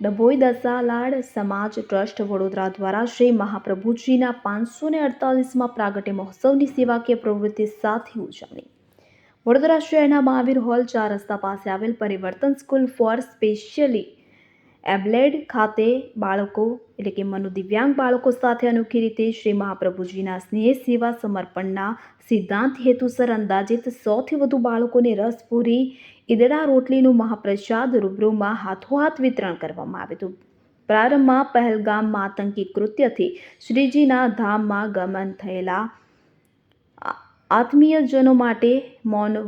ડભોઈ દસાલાડ સમાજ ટ્રસ્ટ વડોદરા દ્વારા શ્રી મહાપ્રભુજીના પાંચસો ને અડતાલીસમાં પ્રાગટ્ય મહોત્સવની સેવાકીય પ્રવૃત્તિ સાથે ઉજવણી. વડોદરા શહેરના મહાવીર હોલ ચાર રસ્તા પાસે આવેલ પરિવર્તન સ્કૂલ ફોર સ્પેશિયલી એબ્લેડ ખાતે બાળકો એટલે કે મનુ દિવ્યાંગ બાળકો સાથે અનોખી રીતે શ્રી મહાપ્રભુજીના સ્નેહ સેવા સમર્પણના સિદ્ધાંત હેતુસર અંદાજિત સૌથી વધુ બાળકોને રસ પૂરી ઈદડા રોટલીનું મહાપ્રસાદ રૂબરૂમાં હાથોહાથ વિતરણ કરવામાં આવ્યું હતું. પ્રારંભમાં પહેલગામમાં આતંકી કૃત્યથી શ્રીજીના ધામમાં ગમન થયેલા આત્મીયજનો માટે મૌન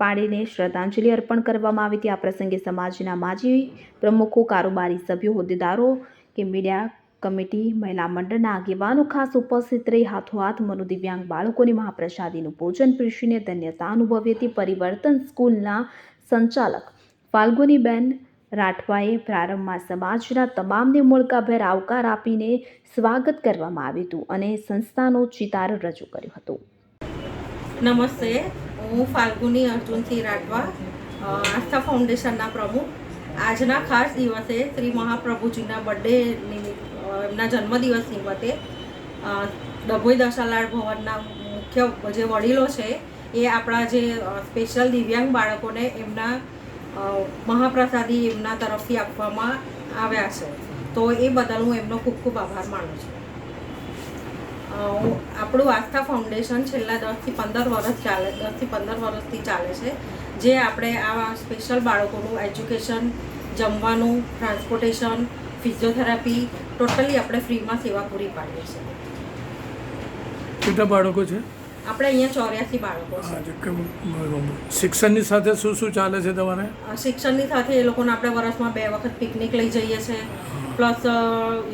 પાડીને શ્રદ્ધાંજલિ અર્પણ કરવામાં આવી હતી. આ પ્રસંગે સમાજના માજી પ્રમુખો, કારોબારી સભ્યો, હોદ્દેદારો કે મીડિયા કમિટી, મહિલા મંડળના આગેવાનો ખાસ ઉપસ્થિત રહી હાથોહાથ મનોદિવ્યાંગ બાળકોને મહાપ્રસાદીનું ભોજન પીરસીને ધન્યતા અનુભવી હતી. પરિવર્તન સ્કૂલના સંચાલક ફાલ્ગુનીબેન રાઠવાએ પ્રારંભમાં સમાજના તમામને મોળકાભેર આવકાર આપીને સ્વાગત કરવામાં આવ્યું હતું અને સંસ્થાનો ચિતાર રજૂ કર્યો હતો. નમસ્તે. હું ફાલ્ગુની અર્જુનસિંહ રાઠવા આસ્થા ફાઉન્ડેશનના પ્રમુખ. આજના ખાસ દિવસે શ્રી મહાપ્રભુજીના બર્થડે નિમિત્ત એમના જન્મદિવસ નિમિત્તે ડભોઈ દશાલાડ ભવનના મુખ્ય જે વડીલો છે, એ આપણા જે સ્પેશિયલ દિવ્યાંગ બાળકોને એમના મહાપ્રસાદી એમના તરફથી આપવામાં આવ્યા છે. તો એ બદલ હું એમનો ખૂબ ખૂબ આભાર માનું છું. આપણું આસ્થા ફાઉન્ડેશન છેલ્લા દસથી પંદર વર્ષ ચાલે દસથી પંદર વર્ષથી ચાલે છે. જે આપણે આવા સ્પેશિયલ બાળકોનું એજ્યુકેશન જમવાનું ટ્રાન્સપોર્ટેશન ફિઝિયોથેરાપી ટોટલી આપણે ફ્રીમાં સેવા પૂરી પાડીએ છીએ. કેટલા બાળકો છે? આપણે અહીંયા ચોર્યાસી બાળકો છે. શિક્ષણની સાથે શું શું ચાલે છે તમારે? શિક્ષણની સાથે એ લોકોને આપણે વર્ષમાં બે વખત પિકનિક લઈ જઈએ છીએ. પ્લસ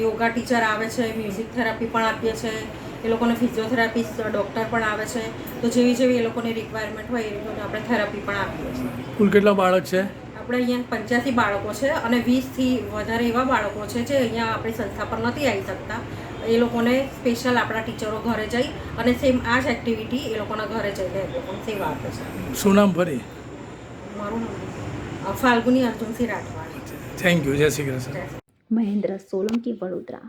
યોગા ટીચર આવે છે મ્યુઝિક થેરાપી પણ આપીએ છીએ. એ લોકોને ફિઝિયોથેરાપિસ્ટ ડૉક્ટર પણ આવે છે. તો જેવી જેવી એ લોકોની રિક્વાયરમેન્ટ હોય એ લોકોને આપણે થેરાપી પણ આપીએ છીએ. કુલ કેટલા બાળક છે? આપણે અહીંયા પંચ્યાસી બાળકો છે અને વીસથી વધારે એવા બાળકો છે જે અહીંયા આપણી સંસ્થા પર નથી આવી શકતા. એ લોકોને સ્પેશિયલ આપણા ટીચરો ઘરે જઈ અને સેમ આ જ એક્ટિવિટી એ લોકોના ઘરે જઈને એ લોકોને સેવા આપે છે. શું નામ ફરી? મારું નામ ફાલ્ગુની અર્જુનસિંહ રાઠવા થેન્ક યુ જય શ્રી કૃષ્ણ. મહેન્દ્ર સોલંકી વડોદરા.